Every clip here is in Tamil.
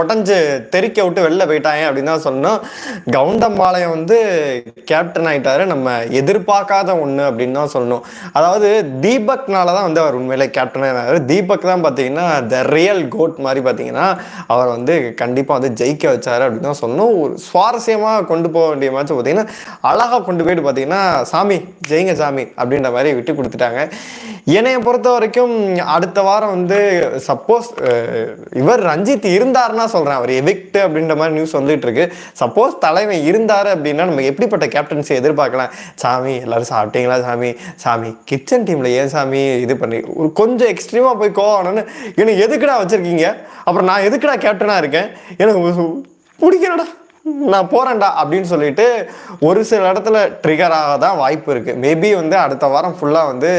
உடஞ்சு தெறிக்க விட்டு வெளில போயிட்டாங்க அப்படின்னு தான் சொன்னோம் கவுண்டம்பாளையம் வந்து கேப்டன் ஆயிட்டாரு. நம்ம எதிர்பார்க்காத ஒன்று அப்படின்னு தான் சொல்லணும். அதாவது தீபக்னால தான் வந்து அவர் உண்மையிலே கேப்டன் ஆனாரு தீபக் தான் பார்த்தீங்கன்னா த ரியல் கோட் மாதிரி பார்த்தீங்கன்னா அவர் வந்து கண்டிப்பாக வந்து ஜெயிக்க வச்சார் அப்படின்னு தான் சொன்னோம் ஒரு சுவாரஸ்யமாக கொண்டு போக வேண்டிய மேட்ச் பார்த்தீங்கன்னா அழகாக கொண்டு போயிட்டு பார்த்தீங்கன்னா சாமி ஜெயிங்க சாமி அப்படின்ற மாதிரி விட்டு கொடுத்துட்டாங்க. என்னைய பொறுத்த வரைக்கும் அடுத்த வாரம் வந்து சப்போஸ் இவர் ரஞ்சித் இருந்தாருன்னா சொல்றேன். அவர் எவிக்ட் அப்படின்ற மாதிரி நியூஸ் வந்துட்டு இருக்கு. சப்போஸ் தலைமை இருந்தார் அப்படின்னா நம்ம எப்படிப்பட்ட கேப்டன்சி எதிர்பார்க்கலாம்? சாமி எல்லாரும் சாப்பிட்டீங்களா சாமி? சாமி கிச்சன் டீம்ல ஏன் சாமி இது பண்ணி ஒரு கொஞ்சம் எக்ஸ்ட்ரீமாக போய் கோவணும்னு எனக்கு எதுக்குடா வச்சிருக்கீங்க? அப்புறம் நான் எதுக்குடா கேப்டனாக இருக்கேன்? எனக்கு பிடிக்கிறடா நான் போகிறேன்டா அப்படின்னு சொல்லிட்டு ஒரு சில இடத்துல ட்ரிகர் ஆக தான் வாய்ப்பு இருக்குது மேபி வந்து அடுத்த வாரம் ஃபுல்லாக வந்து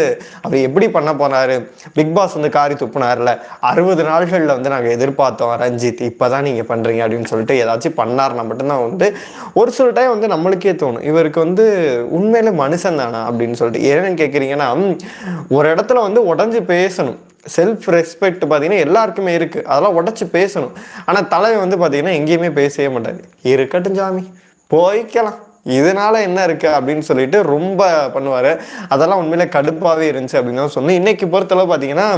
அவர் எப்படி பண்ண போனாரு? பிக் பாஸ் வந்து காரி துப்புனார்ல அறுபது நாள்களில் வந்து நாங்கள் எதிர்பார்த்தோம் ரஞ்சித் இப்பதான் நீங்கள் பண்ணுறீங்க அப்படின்னு சொல்லிட்டு ஏதாச்சும் பண்ணார்னா மட்டும்தான் வந்து ஒரு சில டைம் வந்து நம்மளுக்கே தோணும். இவருக்கு வந்து உண்மையில மனுஷன் தானா அப்படின்னு சொல்லிட்டு. ஏன்னு கேட்குறீங்கன்னா ஒரு இடத்துல வந்து உடஞ்சி பேசணும். செல்ஃப் ரெஸ்பெக்ட் பார்த்தீங்கன்னா எல்லாருக்குமே இருக்குது அதெல்லாம் உடச்சி பேசணும். ஆனால் தலைவன் வந்து பார்த்தீங்கன்னா எங்கேயுமே பேசவே மாட்டார். இருக்கட்டும் சாமி போய்க்கலாம். இதனால என்ன இருக்கு அப்படின்னு சொல்லிட்டு ரொம்ப பண்ணுவார். அதெல்லாம் உண்மையில கடுப்பாகவே இருந்துச்சு அப்படின்னு தான் சொன்னேன். இன்னைக்கு பொறுத்தளவு பார்த்தீங்கன்னா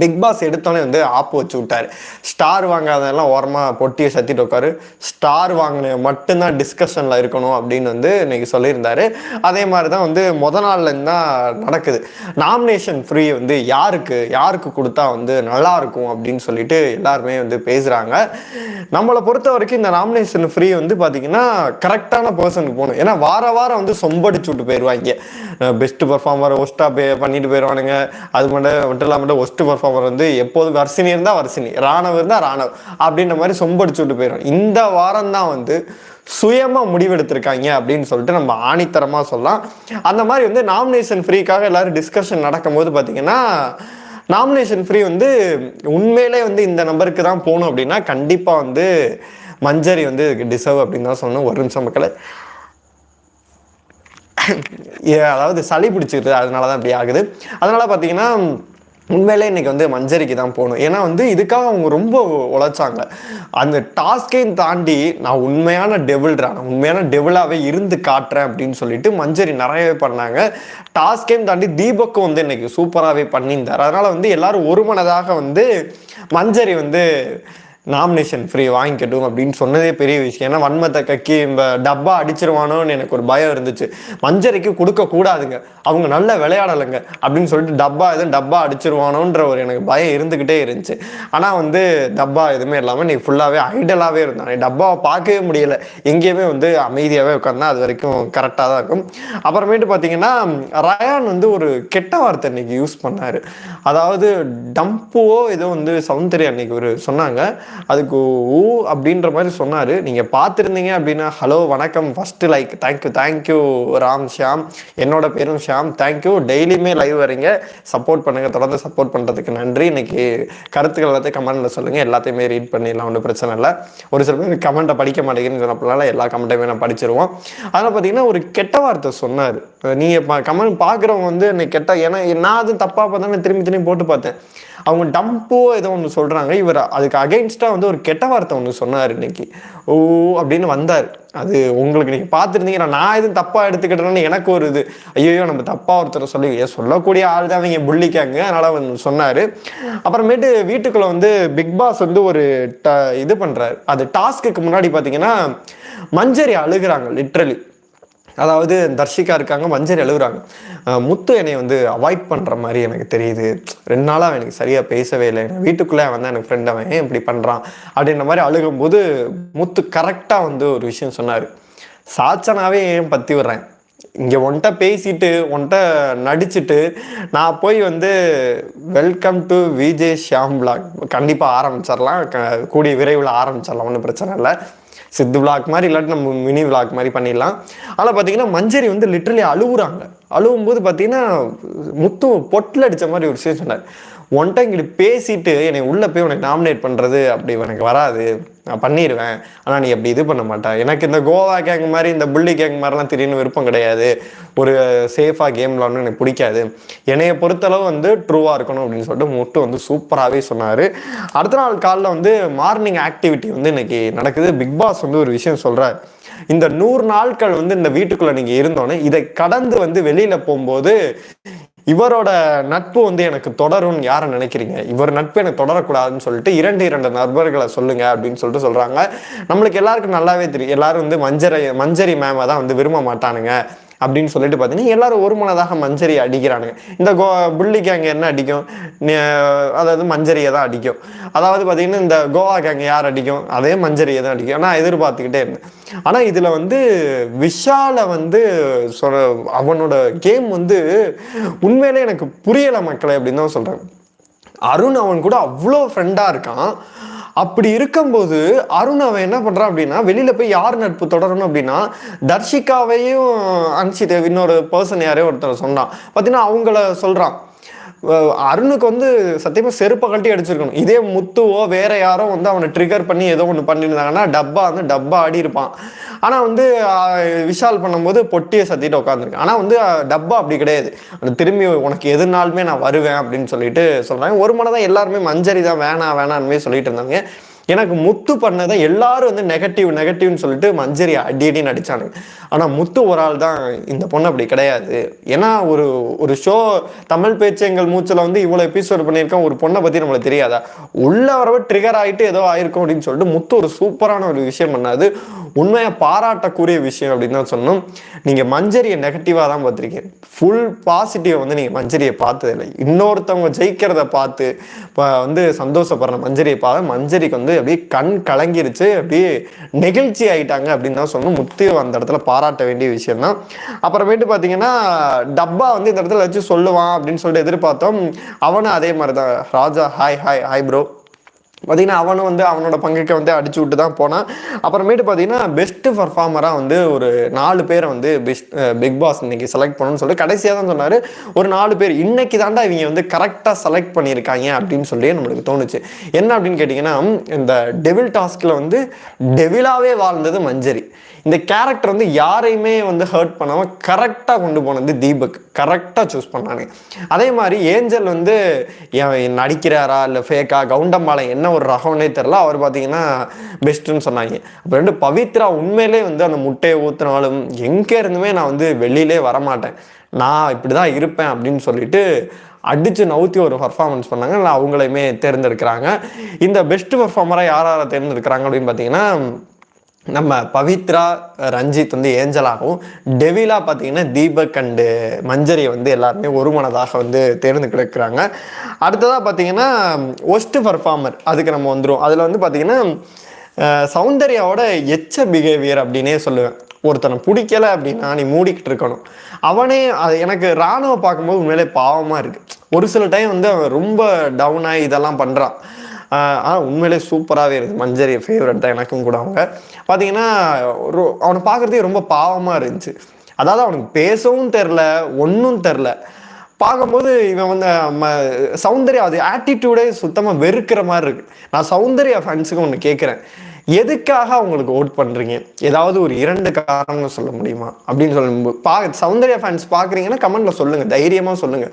பிக் பாஸ் எடுத்தோடனே வந்து ஆப்பு வச்சு விட்டாரு. ஸ்டார் வாங்காதெல்லாம் ஓரமாக பொட்டியை சத்திட்டு உட்காரு. ஸ்டார் வாங்கின மட்டும்தான் டிஸ்கஷனில் இருக்கணும் அப்படின்னு வந்து இன்னைக்கு சொல்லியிருந்தார். அதே மாதிரி தான் வந்து முத நாள்லேருந்து தான் நடக்குது. நாமினேஷன் ஃப்ரீ வந்து யாருக்கு யாருக்கு கொடுத்தா வந்து நல்லா இருக்கும் அப்படின்னு சொல்லிட்டு எல்லாருமே வந்து பேசுகிறாங்க நம்மளை பொறுத்த வரைக்கும் இந்த நாமினேஷன் ஃப்ரீ வந்து பார்த்தீங்கன்னா கரெக்டான பர்சனுக்கு போகணும். ஏன்னா வார வாரம் வந்து சொம்படிச்சு விட்டு போயிடுவாங்க பெஸ்ட் பர்ஃபார்மர் ஒஸ்ட்டாக பே பண்ணிட்டு போயிடுவானுங்க அது மட்டும் மட்டும் இல்லாமல் ஒஸ்ட் அவர் வந்து எப்போது வர்ஷினி இருந்தால் வர்ஷினி ராணவ் இருந்தால் ராணவ் அப்படின்ற மாதிரி சொம்படிச்சு விட்டு போயிடும் இந்த வாரம் தான் வந்து சுயமாக முடிவெடுத்திருக்காங்க அப்படின்னு சொல்லிட்டு நம்ம ஆணித்தரமாக சொல்லலாம். அந்த மாதிரி வந்து நாமினேஷன் ஃப்ரீக்காக எல்லாரும் டிஸ்கஷன் நடக்கும்போது பார்த்தீங்கன்னா நாமினேஷன் ஃப்ரீ வந்து உண்மையிலே வந்து இந்த நம்பருக்கு தான் போகணும் அப்படின்னா கண்டிப்பாக வந்து மஞ்சரி வந்து டிசர்வ் அப்படின்னு தான் சொல்லணும். ஒரு நிமிஷம் மக்களை ஏ, அதாவது சளி பிடிச்சிருது அதனால தான் இப்படி ஆகுது. அதனால் பார்த்தீங்கன்னா உண்மையிலே இன்னைக்கு வந்து மஞ்சரிக்கு தான் போகணும். ஏன்னா வந்து இதுக்காக அவங்க ரொம்ப உழைச்சாங்க. அந்த டாஸ்கையும் தாண்டி நான் உண்மையான டெவில்ரா நான் உண்மையான டெவிலாகவே இருந்து காட்டுறேன் அப்படின்னு சொல்லிட்டு மஞ்சரி நிறையவே பண்ணாங்க. டாஸ்கையும் தாண்டி தீபக்கும் வந்து இன்றைக்கி சூப்பராகவே பண்ணியிருந்தார். அதனால் வந்து எல்லாரும் ஒரு மனதாக வந்து மஞ்சரி வந்து நாமினேஷன் ஃப்ரீ வாங்கிக்கட்டும் அப்படின்னு சொன்னதே பெரிய விஷயம். ஏன்னா வன்மத்தை கக்கி இந்த டப்பா அடிச்சிருவானோன்னு எனக்கு ஒரு பயம் இருந்துச்சு. மஞ்சரைக்கு கொடுக்கக்கூடாதுங்க அவங்க நல்ல விளையாடலைங்க அப்படின்னு சொல்லிட்டு டப்பா எதுவும் டப்பா அடிச்சிருவானோன்ற ஒரு எனக்கு பயம் இருந்துக்கிட்டே இருந்துச்சு. ஆனால் வந்து டப்பா எதுவுமே இல்லாமல் நீ ஃபுல்லாகவே ஐடலாகவே இருந்தான். டப்பாவை பார்க்கவே முடியல. எங்கேயுமே வந்து அமைதியாகவே உட்காந்தா அது வரைக்கும் கரெக்டாக தான் இருக்கும். அப்புறமேட்டு பார்த்தீங்கன்னா ரயான் வந்து ஒரு கெட்ட வார்த்தை இன்னைக்கு யூஸ் பண்ணார். அதாவது டம்புவோ ஏதோ வந்து சௌந்தர்யா அன்னைக்கு ஒரு சொன்னாங்க. அதுக்கு ஊ அப்படின்ற மாதிரி சொன்னார். நீங்கள் பார்த்துருந்தீங்க அப்படின்னா ஹலோ வணக்கம். First like thank you thank you Ram Shyam. என்னோட பேரும் ஷியாம். தேங்க்யூ டெய்லியுமே லைவ் வரீங்க. சப்போர்ட் பண்ணுங்கள் தொடர்ந்து சப்போர்ட் பண்ணுறதுக்கு நன்றி. இன்னைக்கு கருத்துக்கள் எல்லாத்தையும் கமெண்ட்டில் சொல்லுங்கள் எல்லாத்தையுமே ரீட் பண்ணிடலாம். ஒன்றும் பிரச்சனை இல்லை. ஒரு சில பேர் கமெண்ட்டை படிக்க மாட்டேங்குன்னு சொன்னப்பனால எல்லா கமெண்ட்டையுமே நான் படிச்சிருவோம். அதில் பார்த்தீங்கன்னா ஒரு கெட்ட வார்த்தை சொன்னார். நீங்கள் கமெண்ட் பார்க்குறவங்க வந்து என்னை கெட்ட ஏன்னா நான் அது தப்பாக பார்த்தா திரும்பி திரும்பி போட்டு பார்த்தேன். அவங்க டம்போ ஏதோ ஒன்று சொல்கிறாங்க இவர் அதுக்கு அகெயின்ஸ்டாக வந்து ஒரு கெட்ட வார்த்தை ஒன்று சொன்னார் இன்னைக்கு. ஓ அப்படின்னு வந்தார். அது உங்களுக்கு நீங்கள் பார்த்துருந்தீங்கன்னா நான் எதுவும் தப்பாக எடுத்துக்கிட்டேன்னு எனக்கு ஒரு இது. ஐயோ நம்ம தப்பாக ஒருத்தர் சொல்லி சொல்லக்கூடிய ஆள் தான் அவங்க புள்ளிக்காங்க. அதனால் அவர் சொன்னார். அப்புறமேட்டு வீட்டுக்குள்ளே வந்து பிக் பாஸ் வந்து ஒரு ட இது பண்ணுறாரு அது டாஸ்க்குக்கு முன்னாடி பார்த்தீங்கன்னா மஞ்சரி அழுகுறாங்க லிட்ரலி அதாவது தர்ஷிகா இருக்காங்க மஞ்சள் அழுகுறாங்க. முத்து என்னை வந்து அவாய்ட் பண்ணுற மாதிரி எனக்கு தெரியுது. ரெண்டு நாளாக எனக்கு சரியாக பேசவே இல்லை. எனக்கு வீட்டுக்குள்ளே வந்து எனக்கு ஃப்ரெண்ட் அவன் இப்படி பண்ணுறான் அப்படின்ற மாதிரி அழுகும்போது முத்து கரெக்டாக வந்து ஒரு விஷயம் சொன்னார். சாச்சனாவே ஏன் பற்றி விடுறேன்? இங்கே ஒன்ட்ட பேசிட்டு ஒன்ட்ட நடிச்சுட்டு நான் போய் வந்து welcome to VJ Shyam blog கண்டிப்பாக ஆரம்பிச்சிடலாம். க- கூடிய விரைவில் ஆரம்பிச்சிடலாம். ஒன்றும் பிரச்சனை இல்லை. சித்து விளாக் மாதிரி இல்லாட்டி நம்ம மினி விளாக் மாதிரி பண்ணிடலாம். ஆனால் பார்த்தீங்கன்னா மஞ்சரி வந்து லிட்ரலி அழுகுறாங்க அழுவும்போது பார்த்தீங்கன்னா முத்து பொட்டில் அடித்த மாதிரி ஒரு விஷயம் சொன்னார். ஒன்ட்ட இங்கிட்டு பேசிட்டு என்னை உள்ளே போய் உனக்கு நாமினேட் பண்ணுறது அப்படி எனக்கு வராது. நான் பண்ணிடுவேன் ஆனால் நீ அப்படி இது பண்ண மாட்டேன் எனக்கு இந்த கோவா கேங் மாதிரி இந்த புள்ளி கேங் மாதிரிலாம் திடீர்னு விருப்பம் கிடையாது. ஒரு சேஃபாக கேம் விளாடணும் எனக்கு பிடிக்காது. என்னைய பொறுத்தளவு வந்து ட்ரூவாக இருக்கணும் அப்படின்னு சொல்லிட்டு முட்டு வந்து சூப்பராகவே சொன்னார். அடுத்த நாள் காலைல வந்து மார்னிங் ஆக்டிவிட்டி வந்து இன்னைக்கு நடக்குது. பிக் பாஸ் வந்து ஒரு விஷயம் சொல்கிறார் இந்த நூறு நாட்கள் வந்து இந்த வீட்டுக்குள்ளே நீங்கள் இருந்தோன்னே இதை கடந்து வந்து வெளியில் போகும்போது இவரோட நட்பு வந்து எனக்கு தொடரும்னு யாரை நினைக்கிறீங்க? இவர் நட்பு எனக்கு தொடரக்கூடாதுன்னு சொல்லிட்டு இரண்டு இரண்டு நண்பர்களை சொல்லுங்க அப்படின்னு சொல்லிட்டு சொல்றாங்க. நம்மளுக்கு எல்லாருக்கும் நல்லாவே தெரியும். எல்லாரும் வந்து மஞ்சரி மஞ்சரி மேமை தான் வந்து விரும்ப மாட்டானுங்க. அப்படின்னு சொல்லிட்டு பார்த்தீங்கன்னா எல்லாரும் ஒரு மனதாக மஞ்சரி அடிக்கிறானுங்க. இந்த கோ புள்ளி கேங் என்ன அடிக்கும்? அதாவது மஞ்சரியை தான் அடிக்கும். அதாவது பார்த்தீங்கன்னா இந்த கோவா கேங் யார் அடிக்கும்? அதே மஞ்சரியை தான் அடிக்கும். நான் எதிர்பார்த்துக்கிட்டே இருந்தேன். ஆனால் இதில் வந்து விஷாலை வந்து சொல் அவனோட கேம் வந்து உண்மையிலே எனக்கு புரியலை மக்களை அப்படின்னு தான் சொல்கிறேன் அருண் அவன் கூட அவ்வளோ ஃப்ரெண்டாக இருக்கான். அப்படி இருக்கும்போது அருண் அவன் என்ன பண்ணுறான் அப்படின்னா வெளியில் போய் யார் நட்பு தொடரணும் அப்படின்னா தர்ஷிகாவையும் அனுப்பிச்சிட்டு இன்னொரு பர்சன் யாரையோ ஒருத்தர் சொன்னான். பார்த்தீங்கன்னா அவங்கள சொல்கிறான் அருணுக்கு வந்து சத்தியமாக செருப்பை கட்டி அடிச்சிருக்கணும். இதே முத்துவோ வேற யாரோ வந்து அவனை ட்ரிகர் பண்ணி ஏதோ ஒன்று பண்ணியிருந்தாங்கன்னா டப்பா வந்து டப்பா ஆடி இருப்பான். ஆனால் வந்து விஷால் பண்ணும்போது பொட்டியை சத்திட்டு உட்காந்துருக்கேன் ஆனால் வந்து டப்பா அப்படி கிடையாது. அந்த திரும்பி உனக்கு எதுனாலுமே நான் வருவேன் அப்படின்னு சொல்லிட்டு சொல்கிறாங்க ஒரு மனதான் எல்லாருமே மஞ்சரி தான் வேணாம் வேணான்னு சொல்லிட்டு இருந்தாங்க. எனக்கு முத்து பண்ணதை எல்லாரும் வந்து நெகட்டிவ் நெகட்டிவ்னு சொல்லிட்டு மஞ்சரி அடி அடின்னு அடிச்சானுங்க ஆனால் முத்து ஒரு ஆள் தான் இந்த பொண்ணு அப்படி கிடையாது. ஏன்னா ஒரு ஒரு ஷோ தமிழ் பேச்சு எங்கள் மூச்சில் வந்து இவ்வளோ எபிசோட் பண்ணியிருக்கோம் ஒரு பொண்ணை பற்றி நம்மளுக்கு தெரியாதா? உள்ள வரவ ட்ரிகர் ஆகிட்டு ஏதோ ஆயிருக்கும் அப்படின்னு சொல்லிட்டு முத்து ஒரு சூப்பரான ஒரு விஷயம் பண்ணாது. உண்மையாக பாராட்டக்கூடிய விஷயம் அப்படின்னு தான் சொன்னோம் நீங்கள் மஞ்சரியை நெகட்டிவாக தான் பார்த்துருக்கீங்க. ஃபுல் பாசிட்டிவ் வந்து நீங்கள் மஞ்சரியை பார்த்ததில்லை. இன்னொருத்தவங்க ஜெயிக்கிறத பார்த்து இப்போ வந்து சந்தோஷப்படுற மஞ்சரியை பார்த்து மஞ்சரிக்கு வந்து அப்படியே கண் கலங்கிருச்சு அப்படியே நெகிழ்ச்சி ஆகிட்டாங்க அப்படின்னு தான் சொன்னோம் முத்து அந்த இடத்துல பாராட்ட வேண்டிய விஷயம் தான். அப்புறமேட்டு பார்த்தீங்கன்னா டப்பா வந்து இந்த இடத்துல வச்சு சொல்லுவான் அப்படின்னு சொல்லிட்டு எதிர்பார்த்தோம். அவனும் அதே மாதிரி தான். Raja hi hi hi bro பார்த்தீங்கன்னா அவனும் வந்து அவனோட பங்குக்கு வந்து அடிச்சு விட்டு தான் போனான். அப்புறமேட்டு பார்த்தீங்கன்னா பெஸ்ட் பர்ஃபார்மராக வந்து ஒரு நாலு பேரை வந்து பெஸ்ட் பிக் பாஸ் இன்னைக்கு செலக்ட் பண்ணணும்னு சொல்லிட்டு கடைசியாக தான் சொன்னார். ஒரு நாலு பேர் இன்னைக்கு தாண்டா இவங்க வந்து கரெக்டாக செலக்ட் பண்ணியிருக்காங்க அப்படின்னு சொல்லி நம்மளுக்கு தோணுச்சு. என்ன அப்படின்னு கேட்டிங்கன்னா இந்த டெவில் டாஸ்கில் வந்து டெவிலாகவே வாழ்ந்தது மஞ்சரி. இந்த கேரக்டர் வந்து யாரையுமே வந்து ஹர்ட் பண்ணாமல் கரெக்டாக கொண்டு போனது தீபக். கரெக்டாக சூஸ் பண்ணாங்க. அதே மாதிரி ஏஞ்சல் வந்து நடிக்கிறாரா இல்லை ஃபேக்கா கவுண்டம்பாளையம் என்ன ஒரு ரகம்னே தெரில அவர் பார்த்தீங்கன்னா பெஸ்ட்டுன்னு சொன்னாங்க. அப்போ ரெண்டு பவித்ரா உண்மையிலே வந்து அந்த முட்டையை ஊற்றினாலும் எங்கே இருந்துமே நான் வந்து வெளியிலே வரமாட்டேன். நான் இப்படி தான் இருப்பேன் அப்படின்னு சொல்லிட்டு அடித்து நவுத்தி ஒரு பர்ஃபார்மன்ஸ் பண்ணாங்க. இல்லை அவங்களையுமே தேர்ந்தெடுக்கிறாங்க. இந்த பெஸ்ட் பர்ஃபார்மராக யார் யாரை தேர்ந்தெடுக்கிறாங்க அப்படின்னு பார்த்தீங்கன்னா நம்ம பவித்ரா ரஞ்சித் வந்து ஏஞ்சலாகவும் டெவிலா பார்த்தீங்கன்னா தீபக் அண்டு மஞ்சரியை வந்து எல்லாருமே ஒரு மனதாக வந்து தேர்ந்தெடுக்கிறாங்க அடுத்ததாக பார்த்தீங்கன்னா ஒஸ்ட் பர்ஃபார்மர் அதுக்கு நம்ம வந்துடும் அதில் வந்து பார்த்தீங்கன்னா சௌந்தர்யாவோட எச்ச பிஹேவியர் அப்படின்னே சொல்லுவேன். ஒருத்தனை பிடிக்கல அப்படின்னா நீ மூடிக்கிட்டு இருக்கணும். அவனே அது எனக்கு ராணுவ பார்க்கும்போது உண்மையிலே பாவமாக இருக்குது ஒரு சில டைம் வந்து அவன் ரொம்ப டவுனாகி இதெல்லாம் பண்ணுறான் ஆனால் உண்மையிலே சூப்பராகவே இருக்குது மஞ்சரி ஃபேவரட் தான் எனக்கும் கூட அவங்க. பார்த்தீங்கன்னா ஒரு அவனை பார்க்குறதே ரொம்ப பாவமாக இருந்துச்சு. அதாவது அவனுக்கு பேசவும் தெரில ஒன்றும் தெரில பார்க்கும்போது இவன் வந்து ம சௌந்தர்யா அது ஆட்டிடியூடே சுத்தமாக வெறுக்கிற மாதிரி இருக்கு. நான் சௌந்தர்யா ஃபேன்ஸுக்கு ஒன்று கேட்குறேன் எதுக்காக அவங்களுக்கு ஓட் பண்ணுறீங்க ஏதாவது ஒரு இரண்டு காரணம் சொல்ல முடியுமா? அப்படின்னு சொல்லும்போது பா சௌந்தர்யா ஃபேன்ஸ் பார்க்குறீங்கன்னா கமெண்ட்டில் சொல்லுங்கள் தைரியமாக சொல்லுங்கள்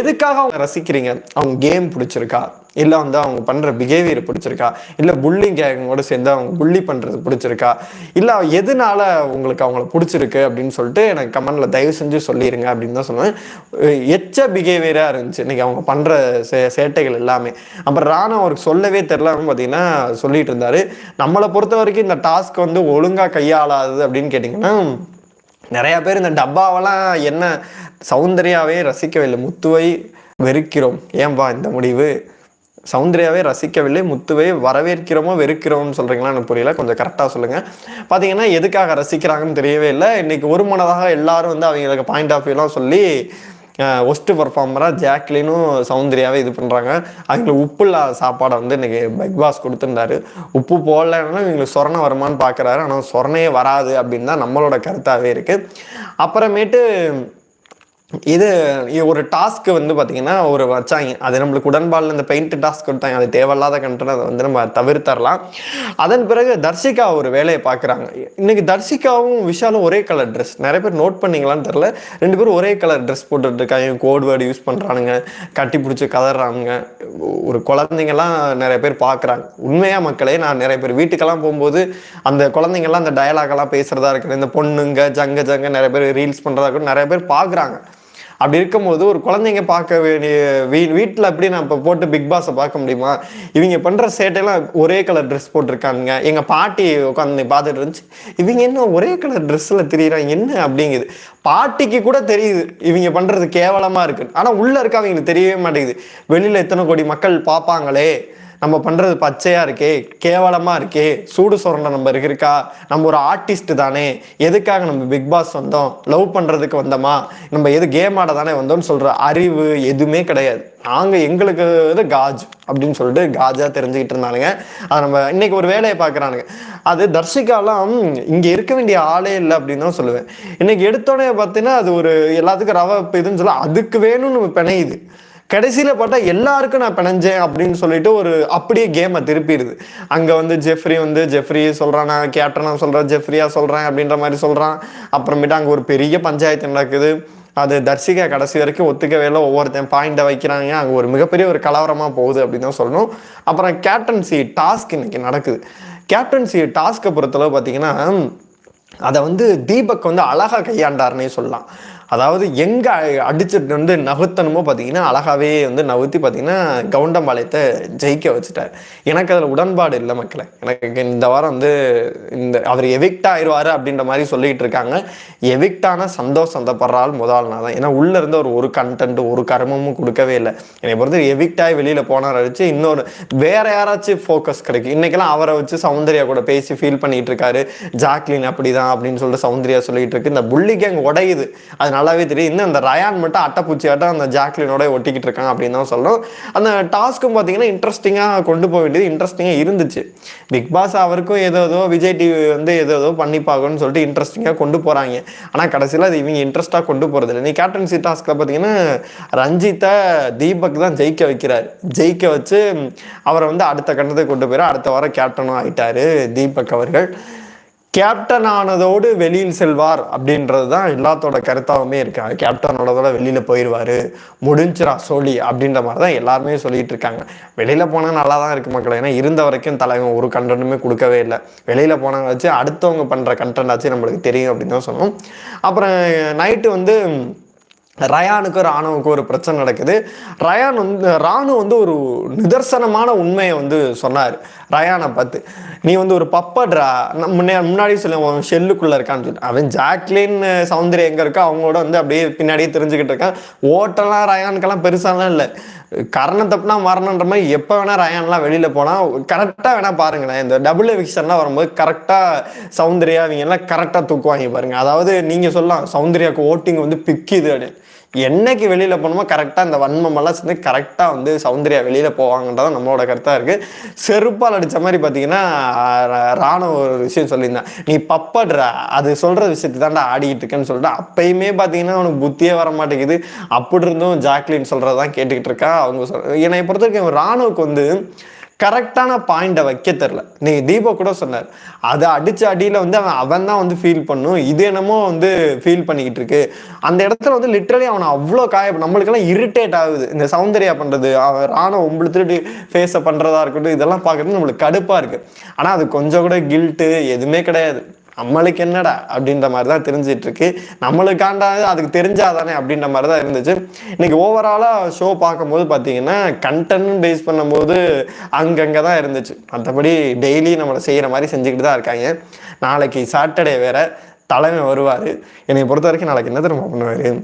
எதுக்காக அவங்க ரசிக்கிறீங்க? அவங்க கேம் பிடிச்சிருக்கா? இல்லை வந்து அவங்க பண்ணுற பிஹேவியர் பிடிச்சிருக்கா? இல்லை புல்லிங் கேங்கோட சேர்ந்து அவங்க புள்ளி பண்ணுறது பிடிச்சிருக்கா? இல்லை எதனால உங்களுக்கு அவங்கள பிடிச்சிருக்கு அப்படின்னு சொல்லிட்டு எனக்கு கமெண்டில் தயவு செஞ்சு சொல்லிடுங்க அப்படின்னு தான் சொன்னேன் எச்ச பிஹேவியராக இருந்துச்சு. இன்னைக்கு அவங்க பண்ணுற சே சேட்டைகள் எல்லாமே. அப்புறம் ராணா அவருக்கு சொல்லவே தெரிலன்னு பார்த்தீங்கன்னா சொல்லிட்டு இருந்தாரு. நம்மளை பொறுத்த வரைக்கும் இந்த டாஸ்க் வந்து ஒழுங்காக கையாளாது அப்படின்னு கேட்டிங்கன்னா நிறையா பேர் இந்த டப்பாவெல்லாம் என்ன சௌந்தர்யாவே ரசிக்கவில்லை முத்துவை வெறுக்கிறோம். ஏன்பா இந்த முடிவு? சௌந்தர்யாவே ரசிக்கவில்லை முத்துவை வரவேற்கிறோமோ வெறுக்கிறோம்னு சொல்கிறீங்களா எனக்கு புரியல. கொஞ்சம் கரெக்டாக சொல்லுங்கள் பார்த்தீங்கன்னா எதுக்காக ரசிக்கிறாங்கன்னு தெரியவே இல்லை. இன்றைக்கி ஒரு மனதாக எல்லாரும் வந்து அவங்களுக்கு பாயிண்ட் ஆஃப் வியூலாம் சொல்லி ஒஸ்ட்டு பர்ஃபார்மராக ஜாக்லினும் சௌந்தர்யாவே இது பண்ணுறாங்க அவங்களுக்கு உப்பு இல்லாத சாப்பாடை வந்து இன்றைக்கி பிக் பாஸ் கொடுத்துருந்தாரு. உப்பு போடலைன்னா இவங்களுக்கு சொரணை வருமான்னு பார்க்குறாரு ஆனால் சொரணையே வராது அப்படின்னு தான் நம்மளோட கருத்தாகவே இருக்குது அப்புறமேட்டு இது ஒரு டாஸ்க்கு வந்து பார்த்தீங்கன்னா ஒரு வச்சாங்க. அது நம்மளுக்கு உடன்பாடில் இந்த பெயிண்ட் டாஸ்க் கொடுத்தாங்க. அது தேவையில்லாத கண்டனை அதை வந்து நம்ம தவிர்த்தரலாம். அதன் பிறகு தர்ஷிகா ஒரு வேலையை பார்க்குறாங்க இன்னைக்கு தர்ஷிகாவும் விஷாலும் ஒரே கலர் ட்ரெஸ் நிறைய பேர் நோட் பண்ணிங்களான்னு தெரில ரெண்டு பேரும் ஒரே கலர் ட்ரெஸ் போட்டுட்ருக்காங்க கோட் வேர்டு யூஸ் பண்ணுறானுங்க கட்டி பிடிச்சி கதறானுங்க. ஒரு குழந்தைங்கள்லாம் நிறைய பேர் பார்க்குறாங்க உண்மையாக மக்களே நான் நிறைய பேர் வீட்டுக்கெல்லாம் போகும்போது அந்த குழந்தைங்கள்லாம் அந்த டயலாகெல்லாம் பேசுகிறதா இருக்கிற இந்த பொண்ணுங்க ஜங்க ஜங்க நிறைய பேர் ரீல்ஸ் பண்ணுறதா இருக்கட்டும் நிறைய பேர் பார்க்குறாங்க அப்படி இருக்கும்போது ஒரு குழந்தைங்க பார்க்க வேண்டிய வீ வீட்டில் அப்படி நான் இப்போ போட்டு பிக் பாஸை பார்க்க முடியுமா? இவங்க பண்ணுற சேட்டையெல்லாம் ஒரே கலர் ட்ரெஸ் போட்டிருக்காங்க எங்கள் பாட்டி உட்காந்து பார்த்துட்டு இருந்துச்சு. இவங்க என்ன ஒரே கலர் ட்ரெஸ்ஸில் தெரியுறாங்க? என்ன அப்படிங்குது. பாட்டிக்கு கூட தெரியுது. இவங்க பண்ணுறது கேவலமாக இருக்குது ஆனால் உள்ளே இருக்க அவங்களுக்கு தெரியவே மாட்டேங்குது. வெளியில் எத்தனை கோடி மக்கள் பார்ப்பாங்களே? நம்ம பண்ணுறது பச்சையாக இருக்கே கேவலமாக இருக்கே சூடு சுரண்ட நம்ம இருக்கா நம்ம ஒரு ஆர்டிஸ்ட் தானே. எதுக்காக நம்ம பிக் பாஸ் வந்தோம்? லவ் பண்ணுறதுக்கு வந்தோமா? நம்ம எது கேம் ஆட தானே வந்தோம்னு சொல்கிற அறிவு எதுவுமே கிடையாது. நாங்கள் எங்களுக்கு இது காஜ் அப்படின்னு சொல்லிட்டு காஜாக தெரிஞ்சுக்கிட்டு இருந்தானுங்க. அதை நம்ம இன்னைக்கு ஒரு வேலையை பார்க்குறானுங்க. அது தர்ஷிகாலாம் இங்கே இருக்க வேண்டிய ஆளே இல்லை அப்படின்னு தான் சொல்லுவேன். இன்னைக்கு எடுத்தோடனே பார்த்தீங்கன்னா அது ஒரு எல்லாத்துக்கும் ரவை இதுன்னு சொல்ல அதுக்கு வேணும்னு பிணையுது. கடைசியில் பார்த்தா எல்லாருக்கும் நான் பிணைஞ்சேன் அப்படின்னு சொல்லிட்டு ஒரு அப்படியே கேமை திருப்பிடுது. அங்கே வந்து ஜெஃப்ரி வந்து ஜெஃப்ரி சொல்கிறான் நான் கேப்டனாக சொல்கிறேன் ஜெஃப்ரியா சொல்கிறேன் அப்படின்ற மாதிரி சொல்கிறான் அப்புறமேட்டு அங்கே ஒரு பெரிய பஞ்சாயத்து நடக்குது. அது தர்சிகா கடைசி வரைக்கும் ஒத்துக்கவே இல்லை. ஒவ்வொருத்தன் பாயிண்டை வைக்கிறாங்க. அங்கே ஒரு மிகப்பெரிய ஒரு கலவரமாக போகுது அப்படின்னு தான் சொல்லணும். அப்புறம் கேப்டன்சி டாஸ்க் இன்னைக்கு நடக்குது. கேப்டன்சி டாஸ்க்கை பொறுத்தளவு பார்த்தீங்கன்னா அதை வந்து தீபக் வந்து அழகாக கையாண்டாருன்னே சொல்லலாம். அதாவது எங்கே அடிச்சுட்டு வந்து நகுத்தணுமோ பார்த்தீங்கன்னா அழகாகவே வந்து நவுத்தி பார்த்தீங்கன்னா கவுண்டம்பாளையத்தை ஜெயிக்க வச்சுட்டார். எனக்கு அதில் உடன்பாடு இல்லை மக்களை. எனக்கு இந்த வாரம் வந்து இந்த அவர் எவிக்ட் ஆயிடுவார் அப்படின்ற மாதிரி சொல்லிக்கிட்டு இருக்காங்க. எவிக்டான சந்தோஷம் சந்தப்படுற ஆள் முதல் நாள் தான். ஏன்னா உள்ளே இருந்து ஒரு ஒரு கண்டென்ட் ஒரு கர்மமும் கொடுக்கவே இல்லை. என்னை பொறுத்து எவிக்டாகி வெளியில் போனார் அடிச்சு இன்னொரு வேற யாராச்சும் ஃபோக்கஸ் கிடைக்கும். இன்றைக்கெல்லாம் அவரை வச்சு சௌந்தர்யா கூட பேசி ஃபீல் பண்ணிகிட்டு இருக்காரு. ஜாக்லின் அப்படிதான் அப்படின்னு சொல்லிட்டு சௌந்தர்யா சொல்லிட்டு இருக்கு. இந்த புள்ளி கேங் உடையுது. அதனால நல்லாவே தெரியும் இன்னும் அந்த ரயான் மட்டும் அட்டைப்பூச்சியாட்டம் அந்த ஜாக்லினோட ஒட்டிக்கிட்டு இருக்காங்க அப்படின்னு தான் சொல்லணும் அந்த டாஸ்க்கும் பார்த்தீங்கன்னா இன்ட்ரெஸ்டிங்காக கொண்டு போக வேண்டியது இன்ட்ரெஸ்டிங்காக இருந்துச்சு. பிக் பாஸ் அவருக்கும் ஏதோ ஏதோ விஜய் டிவி வந்து ஏதோ ஏதோ பண்ணி பார்க்கணும்னு சொல்லிட்டு இன்ட்ரெஸ்டிங்காக கொண்டு போகிறாங்க ஆனால் கடைசியில் அது இவங்க இன்ட்ரெஸ்ட்டாக கொண்டு போகிறது இல்லை நீ கேப்டன்சி டாஸ்கில் பார்த்தீங்கன்னா ரஞ்சித்தை தீபக் தான் ஜெயிக்க வைக்கிறார். ஜெயிக்க வச்சு அவரை வந்து அடுத்த கட்டத்துக்கு கொண்டு போயிடும் அடுத்த வாரம் கேப்டனும் ஆயிட்டாரு தீபக் அவர்கள். கேப்டன் ஆனதோடு வெளியில் செல்வார் அப்படின்றது தான் எல்லாத்தோட கருத்தாகவுமே இருக்காங்க கேப்டனோடதோட வெளியில் போயிடுவார் முடிஞ்சிரா சோழி அப்படின்ற மாதிரி தான் எல்லாருமே சொல்லிட்டு இருக்காங்க. வெளியில் போனால் நல்லா தான் இருக்கு மக்கள். ஏன்னா இருந்த வரைக்கும் தலைவன் ஒரு கண்டென்ட்டுமே கொடுக்கவே இல்லை. வெளியில் போனாங்க வச்சு அடுத்தவங்க பண்ணுற கண்டென்ட் ஆச்சு நம்மளுக்கு தெரியும் அப்படின்னு தான் சொன்னோம். அப்புறம் நைட்டு வந்து ரயானுக்கும் ராணுவுக்கும் ஒரு பிரச்சனை நடக்குது. ரயான் வந்து ராணு வந்து ஒரு நிதர்சனமான உண்மையை வந்து சொன்னார். ரயானை பார்த்து நீ வந்து ஒரு பப்பட்ரா முன்னே முன்னாடி சொல்ல உன் ஷெல்லுக்குள்ளே இருக்கான்னு சொல்லி அவன் ஜாக்லின் சௌந்தர்யம் எங்கே இருக்கோ அவங்களோட வந்து அப்படியே பின்னாடியே தெரிஞ்சுக்கிட்டு இருக்கான். ஓட்டெல்லாம் ரயானுக்கெல்லாம் பெருசாலாம் இல்லை. கரணம் தப்புனா மரணன்ற மாதிரி எப்போ வேணால் ரயான்லாம் வெளியில் போனால் கரெக்டாக வேணால் பாருங்களேன். இந்த டபுள் எவிக்ஷன்லாம் வரும்போது கரெக்டாக சௌந்தர்யா அவங்க எல்லாம் கரெக்டாக தூக்குவாங்க பாருங்கள் அதாவது நீங்கள் சொல்லலாம் சௌந்தர்யாவுக்கு ஓட்டிங் வந்து பிக்குது அப்படின்னு. என்னைக்கு வெளியில் போகணுமோ கரெக்டாக இந்த வன்மமெல்லாம் சேர்ந்து கரெக்டாக வந்து சௌந்தர்யா வெளியில் போவாங்கன்றதான் நம்மளோட கருத்தாக இருக்குது செருப்பால் அடித்த மாதிரி பார்த்தீங்கன்னா ராணுவ ஒரு விஷயம் சொல்லியிருந்தேன். நீ பப்படுற அது சொல்கிற விஷயத்தை தாண்டா ஆடிக்கிட்டு இருக்கேன்னு சொல்லிட்டு அப்பயுமே பார்த்தீங்கன்னா அவனுக்கு புத்தியே வர மாட்டேங்குது. அப்படி இருந்தும் ஜாக்லின் சொல்கிறது தான் கேட்டுக்கிட்டு இருக்கா. அவங்க சொல் என்னை பொறுத்த வரைக்கும் ராணுவுக்கு வந்து கரெக்டான பாயிண்டை வைக்க தெரில நீங்கள் தீபா கூட சொன்னார். அதை அடித்த அடியில் வந்து அவன் அவன் தான் வந்து ஃபீல் பண்ணும். இது என்னமோ வந்து ஃபீல் பண்ணிக்கிட்டு இருக்கு. அந்த இடத்துல வந்து லிட்ரலி அவனை அவ்வளோ காய நம்மளுக்கெல்லாம் இரிட்டேட் ஆகுது. இந்த சௌந்தர்யா பண்ணுறது அவன் ராணம் உம்பளுத்துட்டு ஃபேஸை பண்ணுறதா இருக்கட்டும் இதெல்லாம் பார்க்குறது நம்மளுக்கு கடுப்பாக இருக்குது ஆனால் அது கொஞ்சம் கூட கில்ட்டு எதுவுமே கிடையாது. நம்மளுக்கு என்னடா அப்படின்ற மாதிரி தான் தெரிஞ்சிட்டு இருக்கு நம்மளுக்காண்டா அதுக்கு தெரிஞ்சாதானே அப்படின்ற மாதிரி தான் இருந்துச்சு. இன்னைக்கு ஓவராலாக ஷோ பார்க்கும்போது பார்த்தீங்கன்னா கண்டென்ட் பேஸ் பண்ணும்போது அங்கங்கே தான் இருந்துச்சு. மற்றபடி டெய்லி நம்மளை செய்கிற மாதிரி செஞ்சுக்கிட்டு தான் இருக்காங்க. நாளைக்கு சாட்டர்டே வேற தலைமை வருவார். என்னை பொறுத்த வரைக்கும் நாளைக்கு என்ன திரும்ப பண்ணுவார்?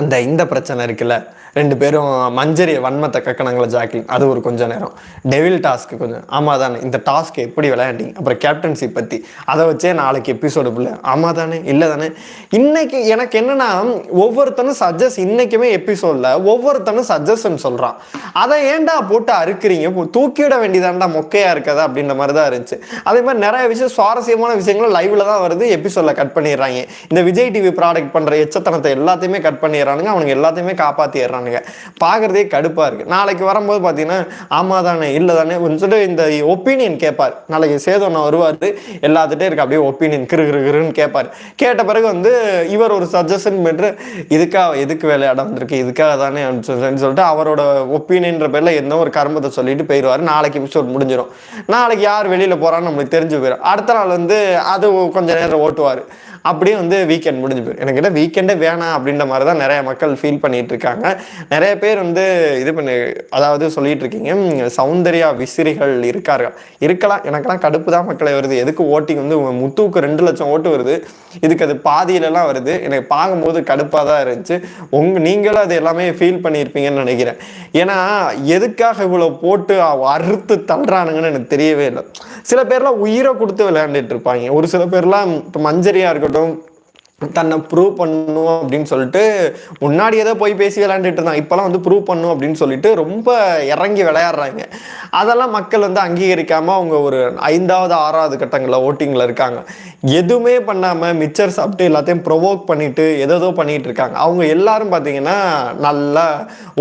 அந்த இந்த பிரச்சனை இருக்குல்ல. ரெண்டு பேரும் மஞ்சரிய வன்மத்தை கக்கணங்கள ஜாக்லின் அது ஒரு கொஞ்சம் நேரம். டெவில் டாஸ்க்கு கொஞ்சம். ஆமாம் தானே இந்த டாஸ்க் எப்படி விளையாண்டிங்க? அப்புறம் கேப்டன்சி பற்றி அதை வச்சே நாளைக்கு எபிசோடு பிள்ளை. ஆமாம் தானே இல்லை தானே. இன்னைக்கு எனக்கு என்னென்னா ஒவ்வொருத்தனும் சஜஸ் இன்றைக்குமே எபிசோடில் ஒவ்வொருத்தனும் சஜஷன் சொல்கிறான் அதை ஏன்டா போட்டு அறுக்குறீங்க? தூக்கிவிட வேண்டியதாண்டா மொக்கையாக இருக்கதா அப்படின்ற மாதிரி தான் இருந்துச்சு. அதே மாதிரி நிறைய விஷயம் சுவாரஸ்யமான விஷயங்களும் லைவில் தான் வருது. எபிசோடில் கட் பண்ணிடுறாங்க. இந்த விஜய் டிவி ப்ராடக்ட் பண்ணுற எச்சத்தனத்தை எல்லாத்தையுமே கட் பண்ணிடுறானுங்க. அவனுங்க எல்லாத்தையுமே பண்ணுறானுங்க பார்க்குறதே கடுப்பாக இருக்குது நாளைக்கு வரும்போது பார்த்தீங்கன்னா ஆமாம் தானே இல்லை தானே சொல்லிட்டு இந்த ஒப்பீனியன் கேட்பார் நாளைக்கு சேதோண்ணா வருவார் எல்லாத்துட்டே இருக்கு. அப்படியே ஒப்பீனியன் கிரு கிரு கிருன்னு கேட்பார் கேட்ட பிறகு வந்து இவர் ஒரு சஜஷன் பண்ணுற இதுக்காக எதுக்கு விளையாட வந்திருக்கு? இதுக்காக தானே அப்படின்னு சொல்லி- சொல்லிட்டு அவரோட ஒப்பீனியன்ற பேரில் எந்த ஒரு கர்மத்தை சொல்லிட்டு போயிடுவார். நாளைக்கு எபிசோட் முடிஞ்சிடும் நாளைக்கு யார் வெளியில் போகிறான்னு நம்மளுக்கு தெரிஞ்சு போயிடும் அடுத்த நாள் வந்து அது கொஞ்சம் நேரம் ஓட்டுவார். அப்படியே வந்து வீக்கெண்ட் முடிஞ்சு போயிடும் எனக்கு என்ன வீக்கெண்டே வேணாம் அப்படின்ற மாதிரி தான் நிறைய மக்கள் ஃபீல் பண்ணிட்டு இருக்காங்க நிறைய பேர் வந்து இது பண்ணி அதாவது சொல்லிட்டு இருக்கீங்க சௌந்தர்யா விசிறிகள் இருக்கார்கள். இருக்கலாம் எனக்கெல்லாம் கடுப்பு தான் மக்களை வருது. எதுக்கு ஓட்டிங் வந்து முத்துவுக்கு ரெண்டு லட்சம் ஓட்டு வருது? இதுக்கு அது பாதியிலலாம் வருது. எனக்கு பார்க்கும்போது கடுப்பாக தான் இருந்துச்சு. உங்க நீங்களும் அது எல்லாமே ஃபீல் பண்ணியிருப்பீங்கன்னு நினைக்கிறேன். ஏன்னா எதுக்காக இவ்வளோ போட்டு அறுத்து தள்ளுறானுங்கன்னு எனக்கு தெரியவே இல்லை. சில பேர்லாம் உயிரை கொடுத்து விளையாண்டுட்டு இருப்பாங்க. ஒரு சில பேர்லாம் இப்போ மஞ்சரியா இருக்கட்டும் இருக்கட்டும் தன்னை ப்ரூவ் பண்ணும் அப்படின்னு சொல்லிட்டு முன்னாடி ஏதோ போய் பேசி விளையாண்டுட்டு இருந்தான். இப்போலாம் வந்து ப்ரூவ் பண்ணும் அப்படின்னு சொல்லிட்டு ரொம்ப இறங்கி விளையாடுறாங்க. அதெல்லாம் மக்கள் வந்து அங்கீகரிக்காமல் அவங்க ஒரு ஐந்தாவது ஆறாவது கட்டங்களில் ஓட்டிங்கில் இருக்காங்க. எதுவுமே பண்ணாமல் மிச்சர் சாப்பிட்டு எல்லாத்தையும் ப்ரொவோக் பண்ணிட்டு ஏதோ பண்ணிட்டு இருக்காங்க. அவங்க எல்லாரும் பார்த்தீங்கன்னா நல்லா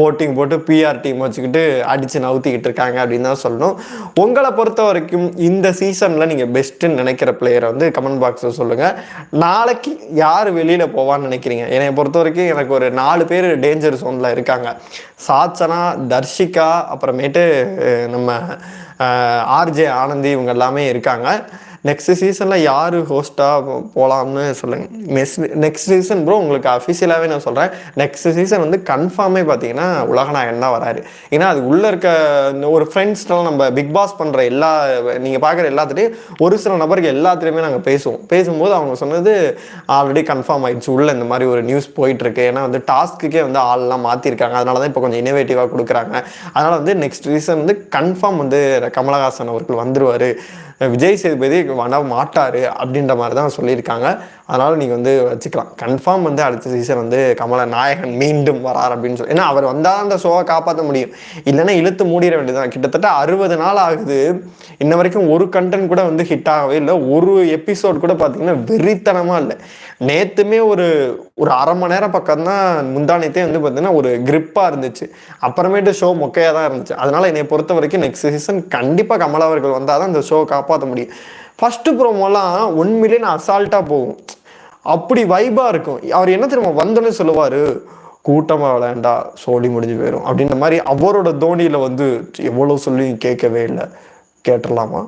ஓட்டிங் போட்டு பிஆர் டீம் வச்சுக்கிட்டு அடித்து நவுத்திக்கிட்டு இருக்காங்க அப்படின்னு தான் சொல்லணும். உங்களை பொறுத்த வரைக்கும் இந்த சீசனில் நீங்கள் பெஸ்ட்டுன்னு நினைக்கிற பிளேயரை வந்து கமெண்ட் பாக்ஸில் சொல்லுங்கள் நாளைக்கு யார் வெளியில் போவான்னு நினைக்கிறீங்க? என்னை பொறுத்த வரைக்கும் எனக்கு ஒரு நாலு பேர் டேஞ்சர் ஜோனில் இருக்காங்க. சாச்சனா தர்ஷிகா அப்புறமேட்டு நம்ம ஆர்ஜே ஆனந்தி இவங்க எல்லாமே இருக்காங்க. நெக்ஸ்ட் சீசனில் யார் ஹோஸ்ட்டாக போகலாம்னு சொல்லுங்கள் நெக்ஸ்ட் நெக்ஸ்ட் சீசன் ப்ரோ உங்களுக்கு அஃபிஷியலாகவே நான் சொல்கிறேன் நெக்ஸ்ட் சீசன் வந்து கன்ஃபார்மே பார்த்தீங்கன்னா உலகநாயகன் தான் வராரு. ஏன்னா அது உள்ளே இருக்க இந்த ஒரு ஃப்ரெண்ட்ஸ்லாம் நம்ம பிக் பாஸ் பண்ணுற எல்லா நீங்கள் பார்க்குற எல்லாத்துலேயும் ஒரு சில நபருக்கு எல்லாத்துலேயுமே நாங்கள் பேசுவோம். பேசும்போது அவங்க சொன்னது ஆல்ரெடி கன்ஃபார்ம் ஆயிடுச்சு. உள்ளே இந்த மாதிரி ஒரு நியூஸ் போயிட்டுருக்கு. ஏன்னா வந்து டாஸ்க்குக்கே வந்து ஆள்லாம் மாற்றிருக்காங்க அதனால தான் இப்போ கொஞ்சம் இனோவேட்டிவாக கொடுக்குறாங்க. அதனால் வந்து நெக்ஸ்ட் சீசன் வந்து கன்ஃபார்ம் வந்து கமலஹாசன் அவர்கள் வந்துருவார். விஜய் சேதுபதி வன மாட்டார் அப்படின்ற மாதிரி தான் சொல்லியிருக்காங்க. அதனால் நீங்கள் வந்து வச்சுக்கலாம். கன்ஃபார்ம் வந்து அடுத்த சீசன் வந்து கமல நாயகன் மீண்டும் வரார் அப்படின்னு சொல்லி. ஏன்னா அவர் வந்தால் அந்த ஷோவை காப்பாற்ற முடியும். இல்லைன்னா இழுத்து மூடிட வேண்டியதுதான். கிட்டத்தட்ட அறுபது நாள் ஆகுது. இன்ன வரைக்கும் ஒரு கண்டென்ட் கூட வந்து ஹிட் ஆகவே இல்லை. ஒரு எபிசோட் கூட பார்த்தீங்கன்னா வெறித்தனமாக இல்லை. நேத்துமே ஒரு ஒரு அரை மணி நேரம் பக்கம் தான் முந்தானத்தே வந்து பார்த்தீங்கன்னா ஒரு கிரிப்பாக இருந்துச்சு. அப்புறமேட்டு ஷோ மொக்கையாக தான் இருந்துச்சு. அதனால என்னை பொறுத்த வரைக்கும் நெக்ஸ்ட் சீசன் கண்டிப்பாக கமலா அவர்கள் வந்தால் தான் இந்த ஷோ காப்பாற்ற முடியும். ஃபஸ்ட்டு ப்ரோமோலாம் ஒன் மில்லியன் அசால்ட்டாக போகும். அப்படி வைபாக இருக்கும். அவர் என்ன தெரியுமா வந்தோன்னே சொல்லுவார் கூட்டமாக விளையாண்டா சோழி முடிஞ்சு போயிடும் அப்படின்ற மாதிரி அவரோட தோனியில் வந்து எவ்வளோ சொல்லி கேட்கவே இல்லை. கேட்டுடலாமா?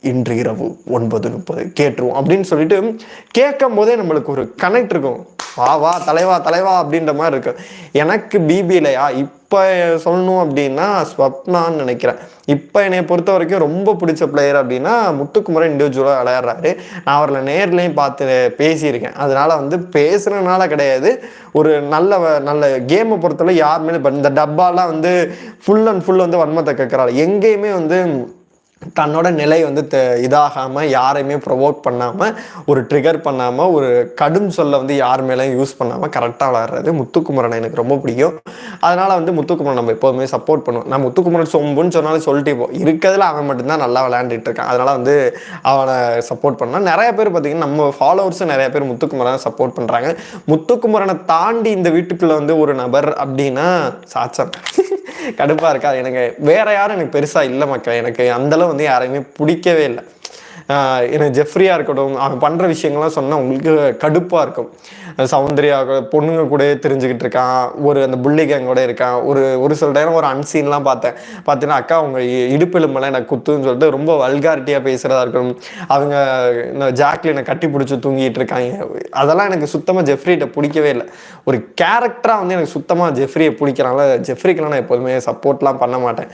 இன்று இரவு ஒன்பது முப்பது கேட்டுருவோம் அப்படின்னு சொல்லிட்டு கேட்கும் போதே நம்மளுக்கு ஒரு கனெக்ட் இருக்கும். வா வா தலைவா தலைவா அப்படின்ற மாதிரி இருக்கு எனக்கு பிபிலையா இப்போ சொல்லணும் அப்படின்னா ஸ்வப்னான்னு நினைக்கிறேன். இப்போ என்னை பொறுத்த வரைக்கும் ரொம்ப பிடிச்ச பிளேயர் அப்படின்னா முத்துக்குமரன் இண்டிவிஜுவலாக விளையாடுறாரு. நான் அவரில் நேர்லையும் பார்த்து பேசியிருக்கேன். அதனால வந்து பேசுறதுனால கிடையாது. ஒரு நல்ல வ- நல்ல கேமை பொறுத்தவரை யாருமே இப்போ இந்த டப்பாலாம் வந்து ஃபுல் அண்ட் ஃபுல் வந்து வன்மத்தை கேட்குறாள். எங்கேயுமே வந்து தன்னோட நிலை வந்து த- இதாகாமல் யாரையுமே ப்ரொவோக் பண்ணாமல் ஒரு ட்ரிகர் பண்ணாமல் ஒரு கடும் சொல்ல வந்து யார் மேலேயும் யூஸ் பண்ணாமல் கரெக்டாக விளாட்றது முத்துக்குமரனை எனக்கு ரொம்ப பிடிக்கும். அதனால் வந்து முத்துக்குமரன் நம்ம எப்போதுமே சப்போர்ட் பண்ணுவோம். நான் முத்துக்குமரன் சொம்புன்னு சொன்னாலும் சொல்லிட்டு இப்போ இருக்கிறதுல அவன் மட்டும்தான் நல்லா விளையாண்டுட்டு இருக்கான். அதனால் வந்து அவனை சப்போர்ட் பண்ணால் நிறைய பேர் பார்த்திங்கன்னா நம்ம ஃபாலோவர்ஸும் நிறைய பேர் முத்துக்குமரனை சப்போர்ட் பண்ணுறாங்க முத்துக்குமரனை தாண்டி இந்த வீட்டுக்குள்ளே வந்து ஒரு நபர் அப்படின்னா சாச்சன் கடுப்பா இருக்கா? எனக்கு வேற யாரும் எனக்கு பெருசா இல்லை மக்கள். எனக்கு அந்த அளவு வந்து யாரையுமே பிடிக்கவே இல்லை. எனக்கு ஜெஃப்ரியாக இருக்கட்டும் அவன் பண்ணுற விஷயங்கள்லாம் சொன்னால் உங்களுக்கு கடுப்பாக இருக்கும். சௌந்தர்யா பொண்ணுங்க கூட தெரிஞ்சுக்கிட்டு இருக்கான். ஒரு அந்த புள்ளி கேங் கூட இருக்கான். ஒரு ஒரு சில டைம் ஒரு அன்சீன்லாம் பார்த்தேன். பார்த்தீங்கன்னா அக்கா அவங்க இடுப்பெலும்பெல்லாம் எனக்கு குத்துன்னு சொல்லிட்டு ரொம்ப வல்காரிட்டியாக பேசுகிறதா இருக்கட்டும். அவங்க இந்த ஜாக்லினை கட்டி பிடிச்சி தூங்கிட்டு இருக்காங்க. அதெல்லாம் எனக்கு சுத்தமாக ஜெஃப்ரிகிட்ட பிடிக்கவே இல்லை. ஒரு கேரக்டராக வந்து எனக்கு சுத்தமாக ஜெஃப்ரியை பிடிக்கிறாங்கள? ஜெஃப்ரிக்கெலாம் நான் எப்போதுமே சப்போர்ட்லாம் பண்ண மாட்டேன்.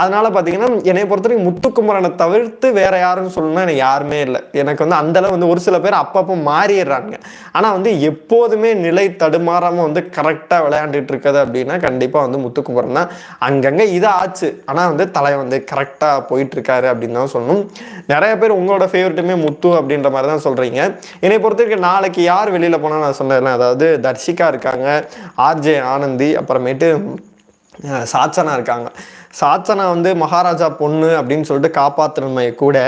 அதனால பார்த்தீங்கன்னா என்னை பொறுத்தவரைக்கும் முத்துக்குமரனை தவிர்த்து வேற யாருன்னு சொல்லணும்னா எனக்கு யாருமே இல்லை. எனக்கு வந்து அந்த அளவு வந்து ஒரு சில பேர் அப்பப்போ மாறிடுறாங்க ஆனால் வந்து எப்போதுமே நிலை தடுமாறாமல் வந்து கரெக்டாக விளையாண்டுட்டு இருக்குது அப்படின்னா கண்டிப்பாக வந்து முத்துக்குமரன் தான். அங்கங்கே இதாக ஆச்சு. ஆனால் வந்து தலை வந்து கரெக்டாக போயிட்டுருக்காரு அப்படின்னு தான் சொல்லணும். நிறைய பேர் உங்களோட ஃபேவரட்டுமே முத்து அப்படின்ற மாதிரி தான் சொல்கிறீங்க என்னை பொறுத்த வரைக்கும் நாளைக்கு யார் வெளியில் போனால் நான் சொன்னேன் அதாவது தர்ஷிகா இருக்காங்க ஆர்ஜே ஆனந்தி அப்புறமேட்டு சாச்சனா இருக்காங்க. சாச்சனா வந்து மகாராஜா பொண்ணு அப்படின்னு சொல்லிட்டு காப்பாற்றுனமை கூட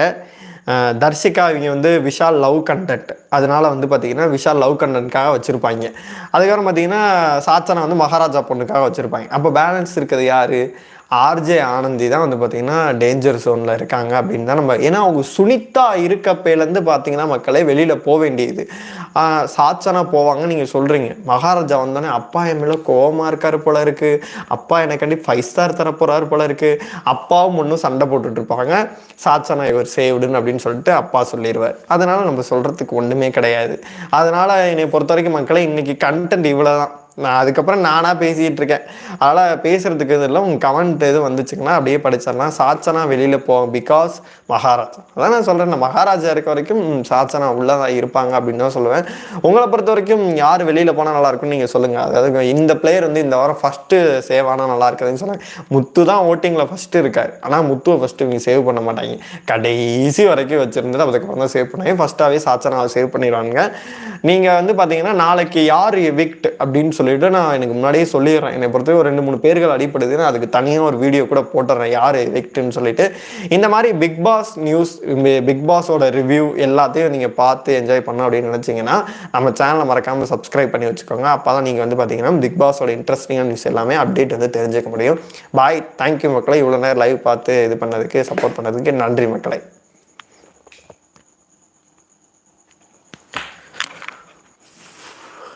தர்ஷிகா இவங்க வந்து விஷால் லவ் கண்டென்ட் அதனால வந்து பார்த்தீங்கன்னா விஷால் லவ் கண்டென்ட்காக வச்சுருப்பாங்க. அதுக்கப்புறம் பார்த்தீங்கன்னா சாச்சனா வந்து மகாராஜா பொண்ணுக்காக வச்சுருப்பாங்க. அப்போ பேலன்ஸ் இருக்கிறது யாரு? ஆர்ஜே ஆனந்தி தான் வந்து பார்த்தீங்கன்னா டேஞ்சர் ஜோனில் இருக்காங்க அப்படின்னு தான் நம்ம ஏன்னா அவங்க சுனிதா இருக்கப்பேலேருந்து பார்த்தீங்கன்னா மக்களே வெளியில் போக வேண்டியது. சாட்சனா போவாங்க நீங்கள் சொல்கிறீங்க மகாராஜா வந்தோடனே அப்பா என் மேலே கோவமாக இருக்கார் போல இருக்குது அப்பா எனக்காண்டி ஃபைவ் ஸ்டார் தர போறாரு போல இருக்குது அப்பாவும் ஒன்றும் சண்டை போட்டுட்டு இருப்பாங்க. சாச்சனா இவர் சேவ்டுன்னு அப்படின்னு சொல்லிட்டு அப்பா சொல்லிடுவார் அதனால் நம்ம சொல்கிறதுக்கு ஒன்றுமே கிடையாது. அதனால் என்னை பொறுத்த வரைக்கும் மக்களே இன்றைக்கி கண்டென்ட் இவ்வளோ தான் நான் அதுக்கப்புறம் நானாக பேசிகிட்டு இருக்கேன் அதனால் பேசுகிறதுக்கு இதில் உங்கள் கமெண்ட் எதுவும் வந்துச்சுங்கன்னா அப்படியே படிச்சிடலாம். சாச்சனா வெளியில் போவோம் பிகாஸ் மகாராஜா. அதான் நான் சொல்கிறேன் நான் மகாராஜா இருக்க வரைக்கும் சாச்சனா உள்ளே தான் இருப்பாங்க அப்படின்னு தான் சொல்லுவேன். உங்களை பொறுத்த வரைக்கும் யார் வெளியில் போனால் நல்லா இருக்கும்னு நீங்கள் சொல்லுங்கள் அதாவது இந்த பிளேயர் வந்து இந்த வாரம் ஃபஸ்ட்டு சேவ் ஆனால் நல்லா இருக்குதுன்னு சொன்னாங்க முத்து தான் ஓட்டிங்கில் ஃபஸ்ட்டு இருக்கார். ஆனால் முத்துவை ஃபஸ்ட்டு இவங்க சேவ் பண்ண மாட்டாங்க. கடைசி வரைக்கும் வச்சுருந்தது அதுக்கப்புறம் தான் சேவ் பண்ணாங்க. ஃபஸ்ட்டாகவே சாச்சனாவை சேவ் பண்ணிடுவாங்க நீங்கள் வந்து பார்த்தீங்கன்னா நாளைக்கு யார் விக்ட் அப்படின்னு சொல்லிட்டு நான் எனக்கு முன்னாடியே சொல்லிடுறேன். என்னை பொறுத்தவரை ஒரு ரெண்டு மூணு பேர்கள் அடிப்படுது நான் அதுக்கு தனியாக ஒரு வீடியோ கூட போட்டுறேன். யார் எவிக்ட்னு சொல்லிட்டு. இந்த மாதிரி பிக் பாஸ் நியூஸ் பிக் பாஸோட ரிவ்யூ எல்லாத்தையும் நீங்கள் பார்த்து என்ஜாய் பண்ண அப்படின்னு நினச்சிங்கன்னா நம்ம சேனலை மறக்காமல் சப்ஸ்கிரைப் பண்ணி வச்சுக்கோங்க. அப்போ தான் நீங்கள் வந்து பார்த்தீங்கன்னா பிக் பாஸோட இன்ட்ரெஸ்டிங்கான நியூஸ் எல்லாமே அப்டேட் வந்து தெரிஞ்சுக்க முடியும். பாய் தேங்க்யூ மக்களை. இவ்வளோ நேரம் லைவ் பார்த்து இது பண்ணதுக்கு சப்போர்ட் பண்ணதுக்கு நன்றி மக்களை.